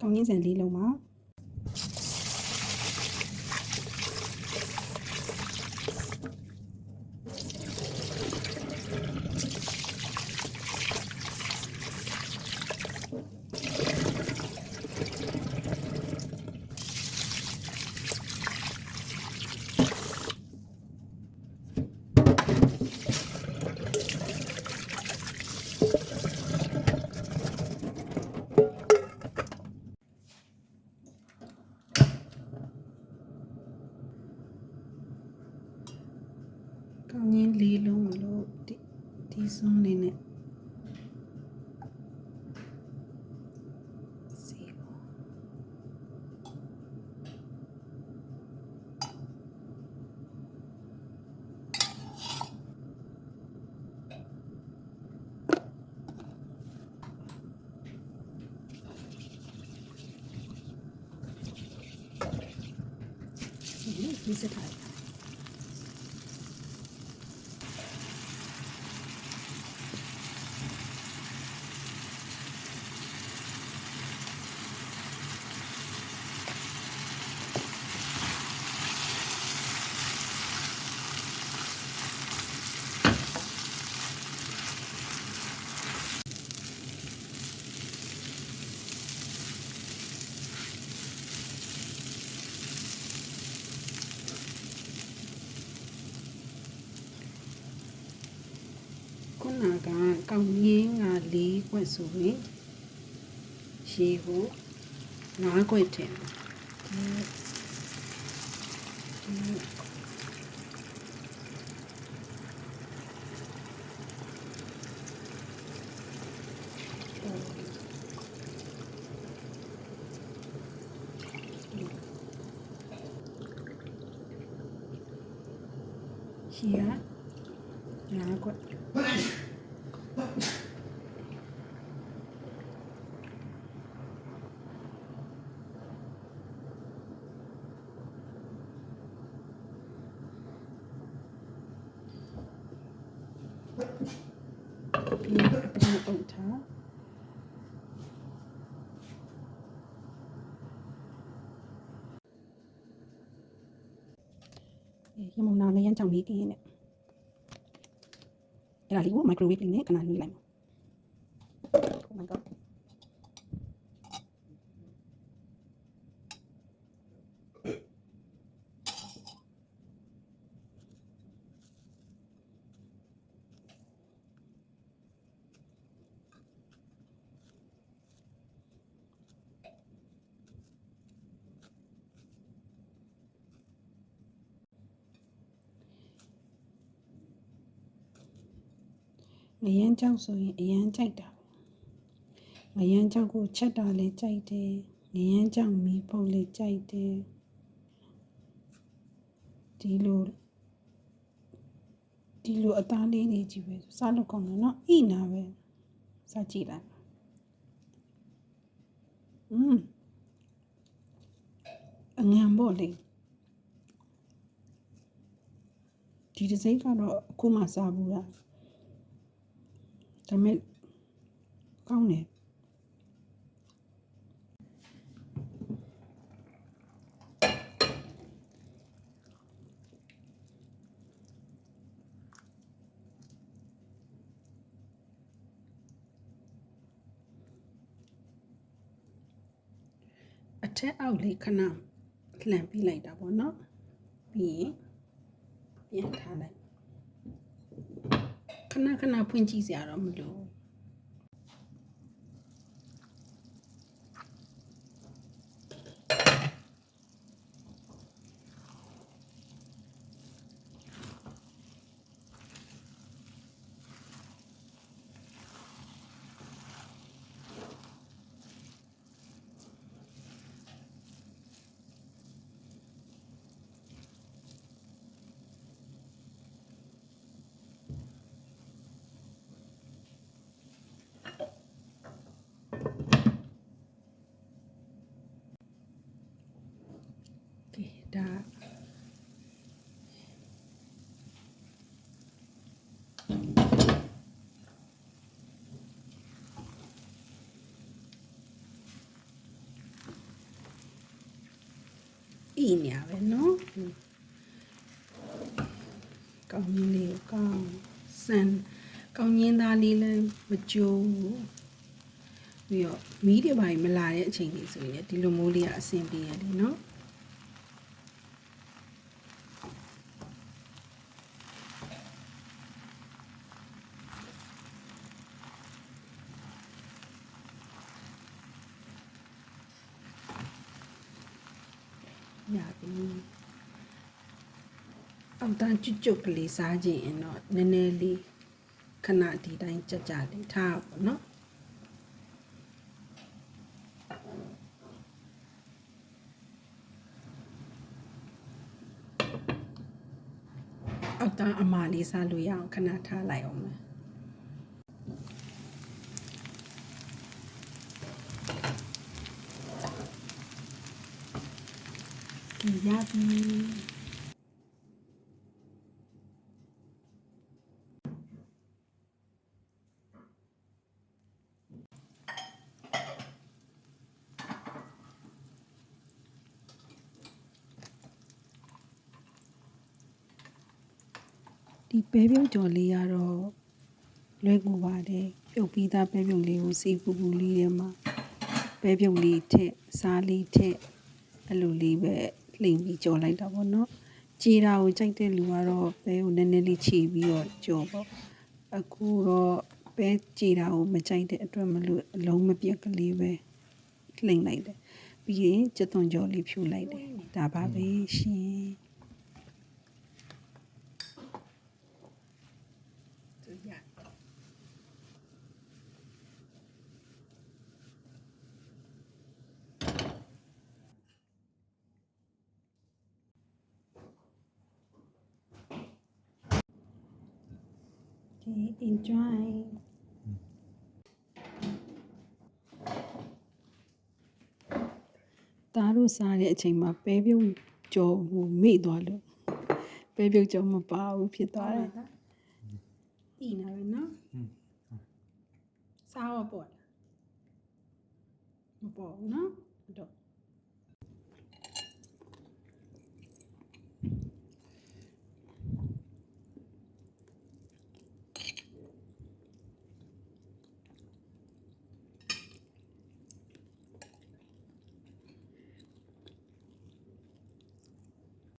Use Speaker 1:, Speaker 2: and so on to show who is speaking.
Speaker 1: ကောင်းကြီးစံလေးလုံးပါကောင်းကြီးလေးလုံးမလို့ဒီဒီစွန်းလေးနဲ့စီပါ ဒီစထား ခု နကကောင်းရင်းက၄ခွက်ဆိုရင်ရေကို၅ခွက်ထည့်ဒီဒီရေက၅ ခွက်ပြီးတော့အပြင်အုပ်ထားရမုံနာလေးရန်ကြောင်လေးကင်းနဲ့အဲ့ဒါလေးကို microwave လေးနဲ့ခဏနှွေးလိုက်ပါ Oh my god ငရမ်းကြောက်ဆိုရင်အရန်ကြိုက်တာငရမ်းကြောက်ကိုချက်တာလည်းကြိုက်တယ်ငရမ်းကြောက်မီးပုတ်လည်းကြိုက်တယ်ဒီလိုဒီလိုအသားလေးတွေကြီးပဲစားလို့ကောင်းတယ်နော်ဣနာပဲစားကြည့်လိုက်อืมအငံပေါ့လေဒီဒီဇိတ်ကတော့အခုမှစားဘူးလား ဒါပေမဲ့ကောင်းတယ်အထက်အောက်လေးခဏလှန်ပြီးလိုက်တာပေါ့နော်ပြီးရင်ပြန်ထားလိုက် ခဏခဏဖွင့်ကြည့်စရာတော့မလိုဘူး đã Ini ave, bên Cậu ừ. con liệu con sen con nhiên ta đi lên mà chú Vì vậy, mí địa bài mà lại đấy, chỉnh rồi sử nhất đi mua mô lìa xem đi đi nó. ရင်ဒီလိုမိုးလေးကအဆင်ပြေရတယ်နော်ရပြီအောက်တန်းကျွတ်ကျွတ်ကလေးစားခြင်းရင်တော့နည်းနည်းလေးခဏဒီတိုင်းကြကြလေးထားပါနော်အောက်တန်းအမလေးစားလို့ရအောင်ခဏထားလိုက်အောင်မယ် ဒီရပြီဒီပဲပြုတ်ကြော်လေးကတော့လွယ်ကူပါတယ်ပြုတ်ပြီးသားပဲပြုတ်လေးကိုစီပူပူလေးထဲမှာပဲပြုတ်လေးထက်စားလေးထက်အဲ့လိုလေးပဲ လှိမ့်ပြီးကြော်လိုက်တာပေါ့နော်ကြည်တာကိုကြိုက်တဲ့လူကတော့ပဲကိုနည်းနည်းလေးခြေပြီးတော့ကြော်ပေါ့အခုတော့ပဲကြည်တာကိုမကြိုက်တဲ့အတွက်မလို့အလုံးမပြက်ကလေးပဲလှိမ့်လိုက်တယ်ပြီးရင်ကြက်သွန်ကြော်လေးဖြူလိုက်တယ်ဒါပါပဲရှင် သူရ ဒီ enjoy တားတို့စားတဲ့အချိန်မှာပဲပြုတ်ကြော်ဟိုမေ့သွားလို့ပဲပြုတ်ကြော်မပါဘူးဖြစ်သွားတယ်အီနာပဲနော်စားတော့ပေါ့လားမပေါ့ဘူးနော်အဲ့တော့